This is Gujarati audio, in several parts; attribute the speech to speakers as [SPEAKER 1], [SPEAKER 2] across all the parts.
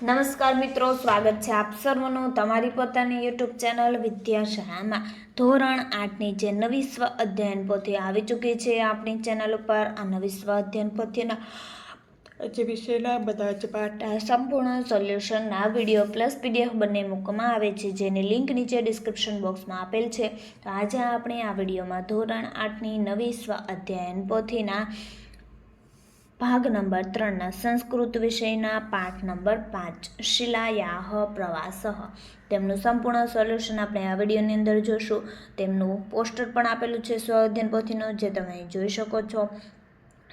[SPEAKER 1] નમસ્કાર મિત્રો, સ્વાગત છે આપ સર્વનું તમારી પોતાની યુટ્યુબ ચેનલ વિદ્યાશાળામાં ધોરણ આઠની જે નવી સ્વ અધ્યયન પોથી આવી ચૂકી છે આપણી ચેનલ ઉપર. આ નવી સ્વ અધ્યયન પોથીના જે વિષયના બધા જ પાઠ સંપૂર્ણ સોલ્યુશનના વીડિયો પ્લસ પીડીએફ બંને મૂકવામાં આવે છે, જેની લિંક નીચે ડિસ્ક્રિપ્શન બોક્સમાં આપેલ છે. તો આજે આપણે આ વિડીયોમાં ધોરણ આઠની નવી સ્વ અધ્યયન પોથીના ભાગ નંબર ત્રણના સંસ્કૃત વિષયના પાઠ નંબર પાંચ, શિલાયાહ પ્રવાસ. તેમનું સંપૂર્ણ સોલ્યુશન આપણે આ વિડીયોની અંદર જોશું. તેમનું પોસ્ટર પણ આપેલું છે સ્વ અધ્યયન પોથીનું, જે તમે જોઈ શકો છો.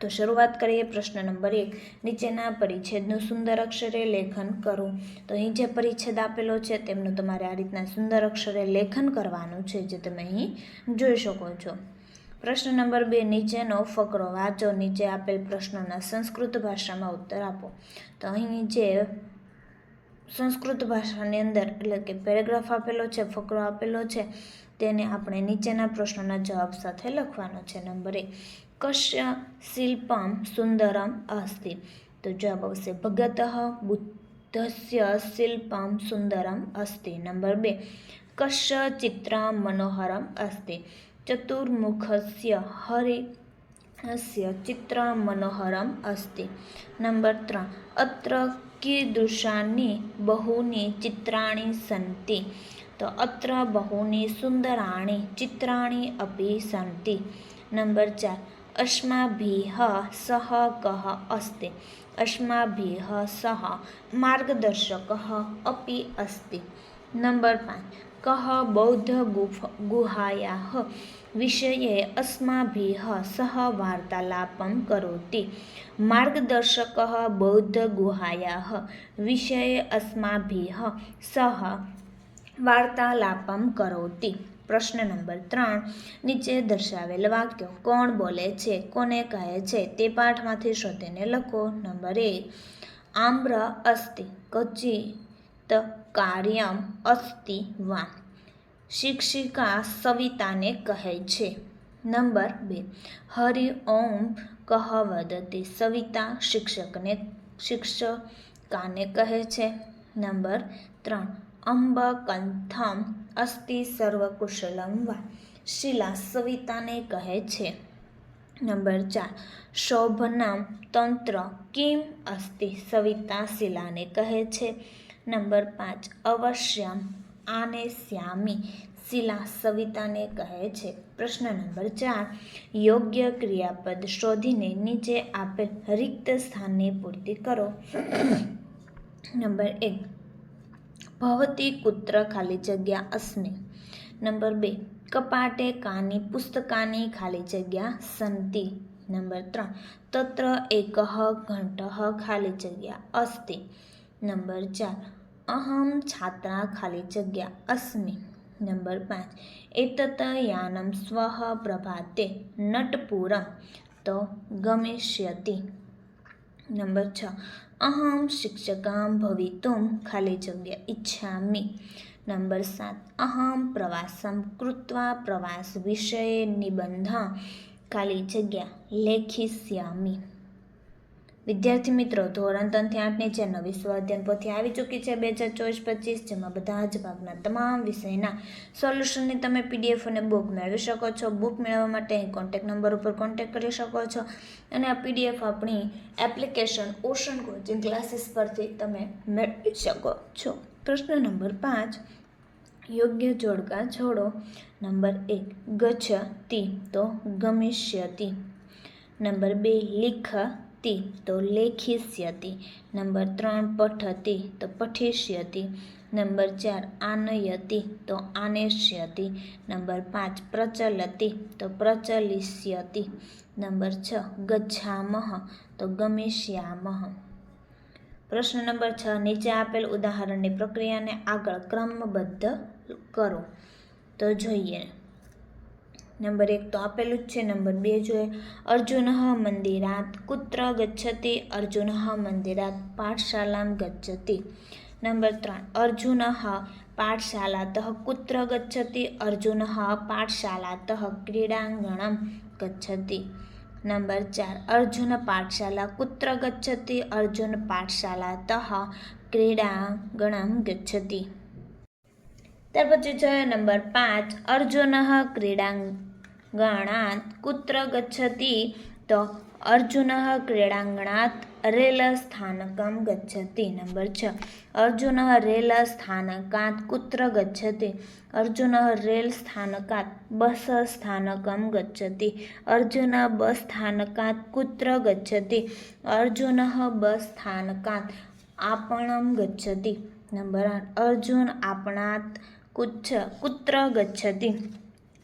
[SPEAKER 1] તો શરૂઆત કરીએ પ્રશ્ન નંબર એક, નીચેના પરિચ્છેદનું સુંદર અક્ષરે લેખન કરો. તો અહીં જે પરિચ્છેદ આપેલો છે તેમનું તમારે આ રીતના સુંદર અક્ષરે લેખન કરવાનું છે, જે તમે અહીં જોઈ શકો છો. પ્રશ્ન નંબર બે, નીચેનો ફકરો વાંચો. નીચે આપેલ પ્રશ્નોના સંસ્કૃત ભાષામાં ઉત્તર આપો. તો અહીં જે સંસ્કૃત ભાષાની અંદર, એટલે કે પેરેગ્રાફ આપેલો છે, ફકરો આપેલો છે, તેને આપણે નીચેના પ્રશ્નોના જવાબ સાથે લખવાનો છે. નંબર એક, કશ્ય શિલ્પમ સુંદરમ અસ્તિ. તો જવાબ આવશે, ભગત બુદ્ધસ્ય શિલ્પમ સુંદરમ અસ્તિ. નંબર બે, કશ્ય ચિત્રમ મનોહરમ અસ્તિ. ચતુર્મુખસ્ય હરે અસ્ય ચિત્રમ મનોહરમ અસ્તિ નંબર ત્રણ અત્ર કીદૃશાની બહુની ચિત્રાણી સંતિ તો અત્ર બહુની સુંદરાણી ચિત્રાણી અપી સંતિ નંબર ચાર અસ્માભિહ સહ કહ અસ્તિ અસ્માભિહ સહ માર્ગદર્શક અપી અસ્તિ નંબર પાંચ. કહ બૌદ્ધ ગુફ, ગુહાયા વિષયે અસ્માભિહ સહ વાર્તાલાપમ કરોતિ. માર્ગદર્શક બૌદ્ધ ગુહાયા વિષયે અસ્માભિહ સહ વાર્તાલાપમ કરોતિ. પ્રશ્ન નંબર ત્રણ. નીચે દર્શાવેલ વાક્યો. કોણ બોલે છે? કોને કહે છે? તે પાઠમાંથી શોધીને લખો. નંબર એક. આમ્ર અસ્તિ કચ્છી કાર્યમ અસ્તિ વા શિક્ષિકા સવિતાને કહે છે, નંબર બે, હરિ ઓમ કહ વદતી સવિતા શિક્ષકને, શિક્ષકાને કહે છે, નંબર ત્રણ અંબ કંથમ અસ્તિ સર્વકુશલમ વા શિલા સવિતાને કહે છે, નંબર ચાર, શોભનામ તંત્ર કિમ અસ્તિ. સવિતા શિલાને કહે છે નંબર પાંચ અવશ્યમ આને શ્યામી શિલા સવિતાને કહે છે. પ્રશ્ન નંબર ચાર, યોગ્ય ક્રિયાપદ શોધીને નીચે આપેલ રિક્ત સ્થાનની પૂર્તિ કરો. નંબર એક, ભવતી કુત્ર ખાલી જગ્યા અસ્મિ નંબર બે, કપાટે કાની પુસ્તકાની ખાલી જગ્યા સંતિ. નંબર ત્રણ, તત્ર એક, ઘંટ ખાલી જગ્યા અસ્તિ. નંબર ચાર અહમ છાત્રા ખાલી જગ્યા અસ્મિ નંબર પાંચ એતત યાનમ સ્વઃ પ્રભાતે નટપુરમ તો ગમિષ્યતિ નંબર છ અહમ શિક્ષકામ ભવિતુમ ખાલી જગ્યા ઈચ્છામિ નંબર સાત અહમ પ્રવાસમ કૃત્વા પ્રવાસ વિષયે નિબંધ ખાલી જગ્યા લેખિષ્યામી વિદ્યાર્થી મિત્રો, ધોરણ ત્રણથી આઠની જે નવી સ્વાધ્યાયન પોથી આવી ચૂકી છે બે હજાર ચોવીસ પચીસ, જેમાં બધા જ ભાગના તમામ વિષયના સોલ્યુશનની તમે પીડીએફ અને બુક મેળવી શકો છો. બુક મેળવવા માટે અહીં કોન્ટેક નંબર ઉપર કોન્ટેક કરી શકો છો અને આ પીડીએફ આપણી એપ્લિકેશન ઓશન કોચિંગ ક્લાસીસ પરથી તમે મેળવી શકો છો. પ્રશ્ન નંબર પાંચ, યોગ્ય જોડકા જોડો નંબર એક, ગચ્છતી તો ગમિષ્યતી. નંબર બે લિખતી તો લેખિષ્યતિ. નંબર ત્રણ પઠતી તો પઠિષ્યતિ. નંબર ચાર આનયતિ તો આનેષ્યતિ નંબર પાંચ પ્રચલતી તો પ્રચલિષ્યતિ. નંબર છ ગચ્છામહ તો ગમિષ્યામહ. પ્રશ્ન નંબર છ નીચે આપેલ ઉદાહરણની પ્રક્રિયાને આગળ ક્રમબદ્ધ કરો. તો જોઈએ. નંબર એક તો આપેલું જ છે, નંબર બે જોઈએ અર્જુન મંદિરાત, કુત્ર ગચ્છતિ અર્જુન મંદિરાત, પાઠશાલામ ગચ્છતિ. નંબર ત્રણ, અર્જુન પાઠશાલાત, કુત્ર ગચ્છતિ અર્જુન પાઠશાલાત, ક્રીડાંગણમ ગચ્છતિ. નંબર ચાર, અર્જુન પાઠશાલા, કુત્ર ગચ્છતિ અર્જુન પાઠશાલાત ક્રીડાંગણं ગચ્છति ત્યાર પછી છે નંબર પાંચ, અર્જુન ગણાત કુત્ર ગચ્છતિ તો અર્જુન ક્રીડાંગણાત રેલ સ્થાનકમ ગચ્છતિ. નંબર છ. અર્જુન રેલ સ્થાનકાત કુત્ર ગચ્છતિ. અર્જુન રેલ સ્થાનકાત બસ સ્થાનકમ ગચ્છતિ. અર્જુન બસ સ્થાનકાત કુત્ર ગચ્છતિ. અર્જુન બસ સ્થાનકાત આપણમ ગચ્છતિ. નંબર આઠ. અર્જુન આપણાત કુચ્છ કુત્ર ગચ્છતિ.